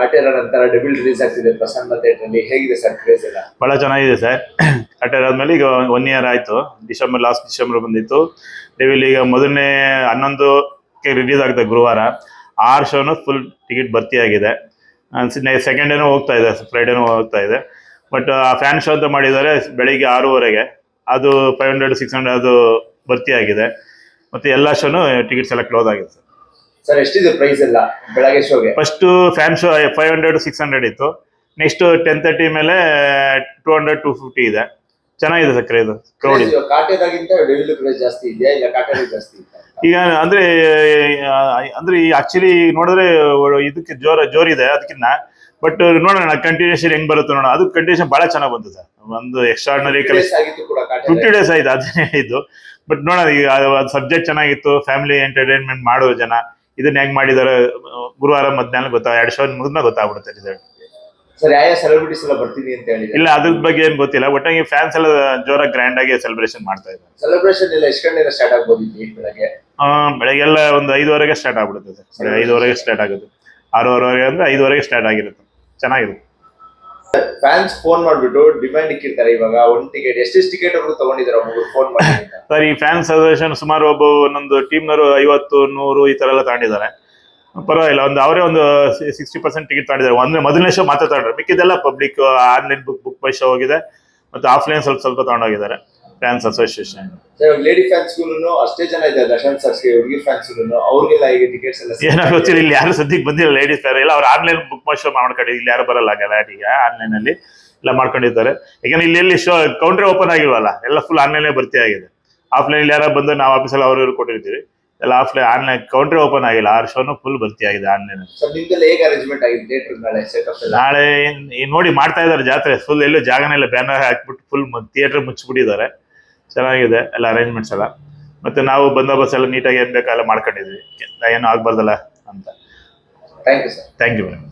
Kaatera double release ಆಗ್ತಿದೆ. Prasanna theatre ಹೇಗಿದೆ sir craze ಎಲ್ಲ? ಭಾಳ ಚೆನ್ನಾಗಿದೆ ಸರ್ ಕಾಟೇರ್ ಆದ್ಮೇಲೆ ಈಗ ಒನ್ ಇಯರ್ ಆಯಿತು. ಡಿಸೆಂಬರ್ ಲಾಸ್ಟ್ ಡಿಸೆಂಬರ್ ಬಂದಿತ್ತು. ಡೆವಿಲ್ ಈಗ ಮೊದಲನೇ ಹನ್ನೊಂದಕ್ಕೆ ರಿಲೀಸ್ ಆಗುತ್ತೆ ಗುರುವಾರ. ಆರು ಶೋನು ಫುಲ್ ಟಿಕೆಟ್ ಭರ್ತಿಯಾಗಿದೆ ಸೆಕೆಂಡ್ ಡೇನು ಹೋಗ್ತಾ ಇದೆ ಫ್ರೈಡೇನೂ ಹೋಗ್ತಾ ಇದೆ. ಬಟ್ ಆ ಫ್ಯಾನ್ ಶೋ ಅಂತ ಮಾಡಿದ್ದಾರೆ ಬೆಳಿಗ್ಗೆ ಆರೂವರೆಗೆ. ಅದು ಫೈವ್ ಹಂಡ್ರೆಡ್ ಸಿಕ್ಸ್ ಹಂಡ್ರೆಡ್ ಅದು ಭರ್ತಿಯಾಗಿದೆ ಮತ್ತು ಎಲ್ಲ ಶೋನು ಟಿಕೆಟ್ಸ್ ಎಲ್ಲ ಕ್ಲೋಸ್ ಆಗಿದೆ ಸರ್ ಸರ್ ಎಷ್ಟಿದೆ ಪ್ರೈಸ್ ಎಲ್ಲ ಬೆಳಗ್ಗೆ ಶೋಗೆ first fan show five hundred six hundred ಇತ್ತು. ನೆಕ್ಸ್ಟ್ ಟೆನ್ ತರ್ಟಿ ಮೇಲೆ ಟೂ ಹಂಡ್ರೆಡ್ ಟೂ ಫಿಫ್ಟಿ ಇದೆ. ಚೆನ್ನಾಗಿದೆ ಸಕ್ಕರೆ ಇದು ಕ್ರೌಡ್ ಇದು. ಜಾಸ್ತಿ ಇದೆಯಾ ಇಲ್ಲ ಜಾಸ್ತಿ ಈಗ ಅಂದ್ರೆ ಅಂದ್ರೆ ಈ ಆಕ್ಚುಲಿ ನೋಡಿದ್ರೆ ಇದಕ್ಕೆ ಜೋರ ಜೋರಿದೆ ಅದಕ್ಕಿಂತ ಬಟ್ ನೋಡೋಣ ಕಂಟಿನ್ಯೂಷನ್ ಹೆಂಗ್ ಬರುತ್ತೆ ನೋಡೋಣ. ಅದು ಕಂಟಿನ್ಯೂಷನ್ ಬಹಳ ಚೆನ್ನಾಗಿ ಬಂತು ಸರ್. ಒಂದು ಎಕ್ಸ್ಟ್ರಾರ್ನರಿ ಆಗಿತ್ತು ಫಿಫ್ಟಿ ಡೇಸ್ ಆಯ್ತು ಅದನ್ನೇ ಇದು. ಬಟ್ ನೋಡೋಣ ಈಗ ಅದು ಸಬ್ಜೆಕ್ಟ್ ಚೆನ್ನಾಗಿತ್ತು ಫ್ಯಾಮಿಲಿ ಎಂಟರ್ಟೈನ್ಮೆಂಟ್ ಮಾಡೋ ಜನ. ಇದನ್ನ ಹೆಂಗ್ ಮಾಡಿದಾರೆ? ಗುರುವಾರ ಮಧ್ಯಾಹ್ನ ಗೊತ್ತಾ ಎರಡ್ ಸಾವಿರದ ಮುಗಿದ್ಮೇಲೆ ಗೊತ್ತಾಗ್ಬಿಡುತ್ತೆ ರಿಸಲ್ಟ್ ಸರ್ ಯಾವ ಸೆಲೆಬ್ರಿಟೀಸ್ ಎಲ್ಲ ಬರ್ತೀನಿ ಅಂತ ಹೇಳಿ ಇಲ್ಲ ಅದ್ರ ಬಗ್ಗೆ ಏನ್ ಗೊತ್ತಿಲ್ಲ. ಒಟ್ಟಾಗಿ ಫ್ಯಾನ್ಸ್ ಎಲ್ಲ ಜೋರ ಗ್ರ್ಯಾಂಡ್ ಆಗಿ ಸೆಲೆಬ್ರೇಷನ್ ಮಾಡ್ತಾ ಇದ್ದಾರೆ. ಸೆಲೆಬ್ರೇಷನ್ ಎಲ್ಲ ಎಷ್ಟು ಗಂಟೆಗೆ ಸ್ಟಾರ್ಟ್ ಆಗ್ಬೋದು ಇಲ್ಲಿ ಬೆಳಗ್ಗೆ? ಆ, ಬೆಳಗ್ಗೆಲ್ಲ ಒಂದು ಐದುವರೆಗೆ ಸ್ಟಾರ್ಟ್ ಆಗ್ಬಿಡುತ್ತೆ ಸರ್. ಐದುವರೆಗೆ ಸ್ಟಾರ್ಟ್ ಆಗುತ್ತೆ. ಆರೂವರೆಗೆ ಅಂದ್ರೆ ಐದುವರೆಗೆ ಸ್ಟಾರ್ಟ್ ಆಗಿರುತ್ತೆ. ಚೆನ್ನಾಗಿರುತ್ತೆ. ಫ್ಯಾನ್ಸ್ ಫೋನ್ ಮಾಡ್ಬಿಟ್ಟು ಡಿಮ್ಯಾಂಡ್ ಇಕ್ಕಿರ್ತಾರೆ ಇವಾಗ ಒಂದ್ ಟಿಕೆಟ್ ಎಷ್ಟೆಷ್ಟು ಟಿಕೆಟ್ ಅವರು ತಗೊಂಡಿದ್ದಾರೆ ಒಬ್ಬರು ಫೋನ್ ಮಾಡಿ. ಸರ್ ಈ ಫ್ಯಾನ್ಸ್ ಅಸೋಸಿಯೇಷನ್ ಸುಮಾರು ಒಬ್ಬ ಒಂದೊಂದು ಟೀಮ್ನವರು ಐವತ್ತು, ನೂರು ಈ ತರ ಎಲ್ಲ ತಗೊಂಡಿದ್ದಾರೆ. ಪರವಾಗಿಲ್ಲ, ಒಂದು ಅವರೇ ಒಂದು ಸಿಕ್ಸ್ಟಿ ಪರ್ಸೆಂಟ್ ಟಿಕೆಟ್ ತಗೊಂಡಿದ್ದಾರೆ. ಅಂದ್ರೆ ಮೊದಲನೇ ಶೋ ಮಾತ್ರ ತಗೊಂಡ್ರೆ ಮಿಕ್ಕಿದೆಲ್ಲ public online book book by show ಹೋಗಿದೆ. ಮತ್ತೆ ಆಫ್ಲೈನ್ ಸ್ವಲ್ಪ ಸ್ವಲ್ಪ ತಗೊಂಡೋಗಿದ್ದಾರೆ. ಫ್ಯಾನ್ಸ್ ಅಸೋಸಿಯೇಷನ್ ಸರ್ ಲೇಡಿ ಫ್ಯಾನ್ಸ್ಗೂ ಅಷ್ಟೇ ಜನ ಇದೆ ದರ್ಶನ್ ಸರ್ಸ್ಗೆ ಹುಡುಗಿ ಫ್ಯಾನ್ಸ್ಗೂ ಅವ್ರಿಗೆಲ್ಲ ಈಗ ಟಿಕೆಟ್ಸ್ ಎಲ್ಲ ಏನೋ ಗೊತ್ತಿಲ್ಲ ಇಲ್ಲಿ ಯಾರು ಸದ್ಯಕ್ಕೆ ಬಂದಿಲ್ಲ ಲೇಡೀಸ್ ಫ್ಯಾರ್ ಇಲ್ಲ ಅವ್ರು ಆನ್ಲೈನ್ ಬುಕ್ ಮೈ ಶೋ ಮಾಡ್ಕೊಂಡಿದ್ದು ಇಲ್ಲಿ ಯಾರು ಬರಲ್ಲ ಗಲಾಟಿಗೆ ಆನ್ಲೈನ್ ಅಲ್ಲಿ ಎಲ್ಲ ಮಾಡ್ಕೊಂಡಿದ್ದಾರೆ. ಯಾಕಂದ್ರೆ ಇಲ್ಲಿ ಎಲ್ಲಿ ಶೋ ಕೌಂಟ್ರಿ ಓಪನ್ ಆಗಿಲ್ವಲ್ಲ ಎಲ್ಲ ಫುಲ್ ಆನ್ಲೈನ್ ಭರ್ತಿ ಆಗಿದೆ. ಆಫ್ಲೈನ್ ಯಾರು ಬಂದು ನಾವು ಆಫೀಸಲ್ಲಿ ಅವ್ರ ಇವ್ರು ಕೊಟ್ಟಿರ್ತೀವಿ. ಎಲ್ಲ ಆಫ್ಲೈನ್ ಆನ್ಲೈನ್ ಕೌಂಟ್ರಿ ಓಪನ್ ಆಗಿಲ್ಲ ಆರು ಶೋನು ಫುಲ್ ಭರ್ತಿ ಆಗಿದೆ ಆನ್ಲೈನ್ ಸರ್ ಹೇಗೆ ಅರೇಂಜ್ಮೆಂಟ್ ಆಗಿದೆ ನಾಳೆ ನಾಳೆ ನೋಡಿ ಮಾಡ್ತಾ ಇದ್ದಾರೆ ಜಾತ್ರೆ ಫುಲ್ ಎಲ್ಲೂ ಜಾಗನೇ ಇಲ್ಲ ಬ್ಯಾನರ್ ಹಾಕ್ಬಿಟ್ಟು ಫುಲ್ ಥಿಯೇಟರ್ ಮುಚ್ಚಿಬಿಟ್ಟಿದ್ದಾರೆ. ಚೆನ್ನಾಗಿದೆ ಎಲ್ಲ ಅರೇಂಜ್ಮೆಂಟ್ಸ್ ಎಲ್ಲ. ಮತ್ತೆ ನಾವು ಬಂದೋಬಸ್ತ್ ಎಲ್ಲ ನೀಟಾಗಿ ಏನು ಬೇಕೋ ಎಲ್ಲ ಮಾಡ್ಕೊಂಡಿದ್ವಿ. ಏನು ಆಗ್ಬಾರ್ದಲ್ಲ ಅಂತ. Thank you sir thank you madam